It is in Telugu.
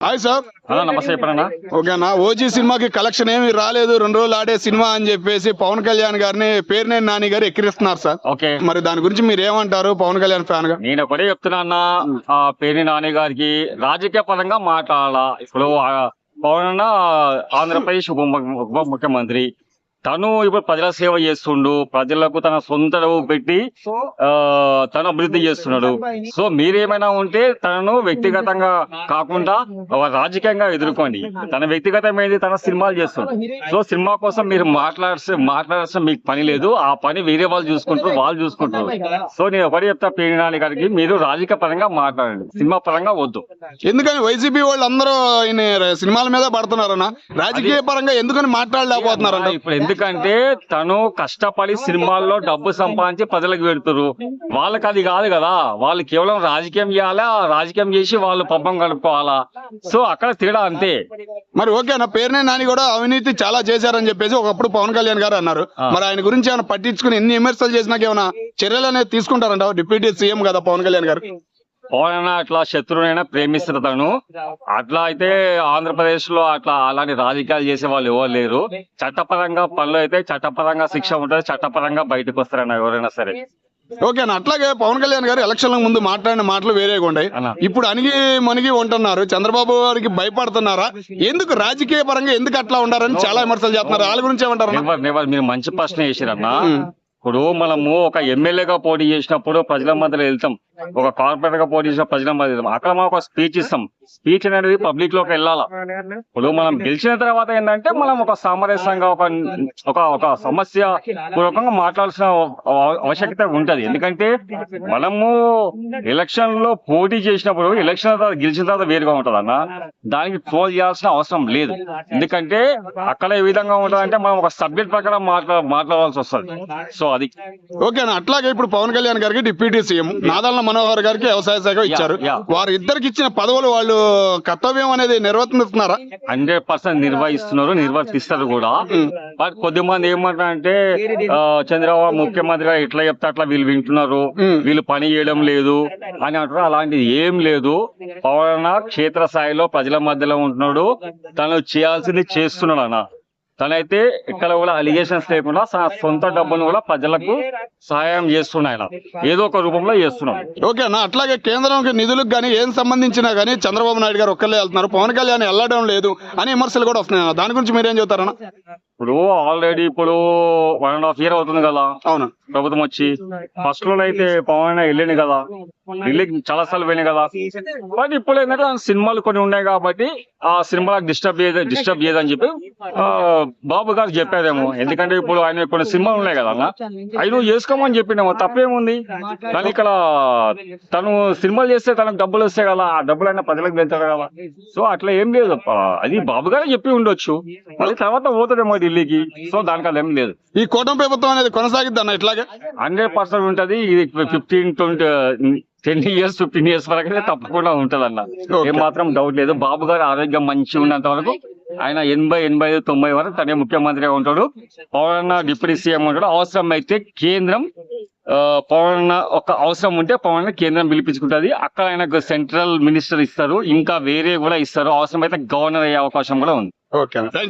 హాయ్ సార్ నమస్తే చెప్పండి ఓకేనా? ఓజీ సినిమాకి కలెక్షన్ ఏమి రాలేదు. రెండు రోజులు ఆడే సినిమా అని చెప్పేసి పవన్ కళ్యాణ్ గారిని పేరునేని నాని గారు ఎక్కిరిస్తున్నారు సార్ ఓకే. మరి దాని గురించి మీరు ఏమంటారు పవన్ కళ్యాణ్ ఫ్యాన్గా? నేను ఒకటే చెప్తున్నా అన్న. ఆ పేరు నాని గారికి రాజకీయ పరంగా మాట్లాడాలా? ఇప్పుడు పవన్ అన్న ఆంధ్రప్రదేశ్ ఉప ముఖ్యమంత్రి. తను ఇప్పుడు ప్రజల సేవ చేస్తుండు ప్రజలకు తన సొంత డబ్బు పెట్టి ఆ తను అభివృద్ధి చేస్తున్నాడు. సో మీరేమైనా ఉంటే తనను వ్యక్తిగతంగా కాకుండా రాజకీయంగా ఎదుర్కోండి. తన వ్యక్తిగతమైనది తన సినిమాలు చేస్తుంది. సో సినిమా కోసం మీరు మాట్లాడాల్సి మాట్లాడాల్సిన మీకు పని లేదు. ఆ పని వేరే వాళ్ళు చూసుకుంటారు వాళ్ళు చూసుకుంటారు. సో నేను ఒకటి చెప్తా పేరు నాని గారికి మీరు రాజకీయ పరంగా మాట్లాడండి. సినిమా పరంగా వద్దు. ఎందుకని వైసీపీ వాళ్ళు అందరూ సినిమాల మీద పడుతున్నారన్న? రాజకీయ పరంగా ఎందుకని మాట్లాడలేకపోతున్నారంట? ఇప్పుడు ఎందుకంటే తను కష్టపడి సినిమాల్లో డబ్బు సంపాదించి ప్రజలకు పెడుతురు వాళ్ళకి అది కాదు కదా. వాళ్ళు కేవలం రాజకీయం చేయాలా? రాజకీయం చేసి వాళ్ళు పబ్బం గడుపుకోవాలా సో అక్కడ తేడా అంతే. మరి ఓకేనా పేరునే నాని కూడా అవినీతి చాలా చేశారని చెప్పేసి ఒకప్పుడు పవన్ కళ్యాణ్ గారు అన్నారు. మరి ఆయన గురించి ఏమైనా పట్టించుకుని ఎన్ని విమర్శలు చేసినాక ఏమైనా చర్యలు అనేది తీసుకుంటారంట? డిప్యూటీ సీఎం కదా పవన్ కళ్యాణ్ గారు. అన్న అట్లా శత్రువునైనా ప్రేమిస్తారు తను. అట్లా అయితే ఆంధ్రప్రదేశ్లో అట్లా అలాంటి రాజకీయాలు చేసే వాళ్ళు ఎవరు లేరు. చట్టపరంగా పనులు అయితే చట్టపరంగా శిక్ష ఉంటుంది చట్టపరంగా బయటకు వస్తారన్న ఎవరైనా సరే. ఓకేనా అట్లాగే పవన్ కళ్యాణ్ గారు ఎలక్షన్ల ముందు మాట్లాడిన మాటలు వేరేగా ఉన్నాయి అన్న. ఇప్పుడు అణిగి మణిగి ఉంటున్నారు. చంద్రబాబు గారికి భయపడుతున్నారా? ఎందుకు రాజకీయ పరంగా ఎందుకు అట్లా ఉండారని చాలా విమర్శలు చేస్తున్నారు. వాళ్ళ గురించి ఏమంటారు మీరు మంచి ప్రశ్న వేసిరన్నా. ఇప్పుడు మనము ఒక ఎమ్మెల్యేగా పోటీ చేసినప్పుడు ప్రజల మధ్యలో వెళ్తాం. ఒక కార్పొరేటర్గా పోటీ చేసిన ప్రజల అక్కడ మనం ఒక స్పీచ్ ఇస్తాం. స్పీచ్ అనేది పబ్లిక్లోకి వెళ్ళాలా? ఇప్పుడు మనం గెలిచిన తర్వాత ఏంటంటే మనం ఒక సామరస్యంగా ఒక ఒక ఒక సమస్య పూర్వకంగా మాట్లాడాల్సిన ఆవశ్యకత ఉంటది. ఎందుకంటే మనము ఎలక్షన్లో పోటీ చేసినప్పుడు ఎలక్షన్ తర్వాత గెలిచిన తర్వాత వేరుగా ఉంటది అన్న. దానికి ట్రోల్ చేయాల్సిన అవసరం లేదు. ఎందుకంటే అక్కడ ఏ విధంగా ఉంటదంటే మనం ఒక సబ్జెక్ట్ ప్రకారం మాట్లా మాట్లాడాల్సి వస్తుంది. సో అది ఓకేనా అట్లాగే ఇప్పుడు పవన్ కళ్యాణ్ గారికి డిప్యూటీ సీఎం. నాదల్ల మనోహర్ గారికి వ్యవసాయ శాఖ ఇచ్చారు. వారు ఇద్దరికి ఇచ్చిన పదవులు వాళ్ళు కర్తవ్యం అనేది నిర్వర్తిస్తున్నారా హండ్రెడ్ పర్సెంట్ నిర్వహిస్తున్నారు నిర్వర్తిస్తారు కూడా. బట్ కొద్ది మంది ఏమంటారంటే చంద్రబాబు ముఖ్యమంత్రిగా ఎట్లా చెప్తే అట్లా వీళ్ళు వింటున్నారు. వీళ్ళు పని చేయడం లేదు అని అంటారు అలాంటిది ఏం లేదు. పవన్ క్షేత్ర స్థాయిలో ప్రజల మధ్యలో ఉంటున్నాడు. తను చేయాల్సింది చేస్తున్నాడు అన్న. తనైతే ఇక్కడ కూడా అలిగేషన్స్ లేకుండా సొంత డబ్బును కూడా ప్రజలకు సహాయం చేస్తున్నాడు ఆయన ఏదో ఒక రూపంలో చేస్తున్నాడు ఓకేనా అట్లాగే కేంద్రంకి నిధులకు కానీ ఏం సంబంధించినా కానీ చంద్రబాబు నాయుడు గారు ఒక్కళ్ళే వెళ్తున్నారు. పవన్ కళ్యాణ్ వెళ్ళడం లేదు అని విమర్శలు కూడా వస్తున్నాయి దాని గురించి మీరేం చెబుతారన్నా ఇప్పుడు ఆల్రెడీ ఇప్పుడు వన్ అండ్ హాఫ్ ఇయర్ అవుతుంది కదా. అవును. ప్రభుత్వం వచ్చి ఫస్ట్లో అయితే పవన్ అన్న వెళ్ళింది కదా. ఢిల్లీకి చాలా సార్లు పోయినాయి కదా. బట్ ఇప్పుడు ఏంటంటే సినిమాలు కొన్ని ఉన్నాయి కాబట్టి ఆ సినిమాలకు డిస్టర్బ్ చేయదు డిస్టర్బ్ చేయదని చెప్పి బాబు గారు చెప్పారేమో ఎందుకంటే ఇప్పుడు ఆయన కొన్ని సినిమాలు ఉన్నాయి కదా అన్న. అవి నువ్వు చేసుకోమని చెప్పినాము? తప్పేముంది? కానీ ఇక్కడ తను సినిమాలు చేస్తే తనకు డబ్బులు వస్తాయి కదా ఆ డబ్బులు అయినా ప్రజలకు వెళ్తారు కదా. సో అట్లా ఏం లేదు. అది బాబు గారే చెప్పి ఉండొచ్చు. మళ్ళీ తర్వాత పోతాడేమో ఢిల్లీకి. సో దానికి అది ఏం లేదు. ఈ కూటమి ప్రభుత్వం అనేది కొనసాగిద్ది అన్న ఇట్లాగే? హండ్రెడ్ పర్సెంట్ ఉంటది. ఇది fifteen twenty ten years fifteen years వరకు అయితే తప్పకుండా ఉంటది అన్న Okay. ఏం మాత్రం డౌట్ లేదు. బాబు గారు ఆరోగ్యం మంచిగా ఉన్నంత వరకు ఆయన ఎనభై ఎనభై ఐదు తొంభై వరకు తనే ముఖ్యమంత్రిగా ఉంటాడు. పవన్ డిప్యూటీ సీఎం ఉంటాడు. అవసరం అయితే కేంద్రం పవన్ ఒక అవసరం ఉంటే పవన్ కేంద్రం పిలిపించుకుంటది. అక్కడ ఆయనకు సెంట్రల్ మినిస్టర్ ఇస్తారు. ఇంకా వేరే కూడా ఇస్తారు. అవసరం అయితే గవర్నర్ అయ్యే అవకాశం కూడా ఉంది. Okay thank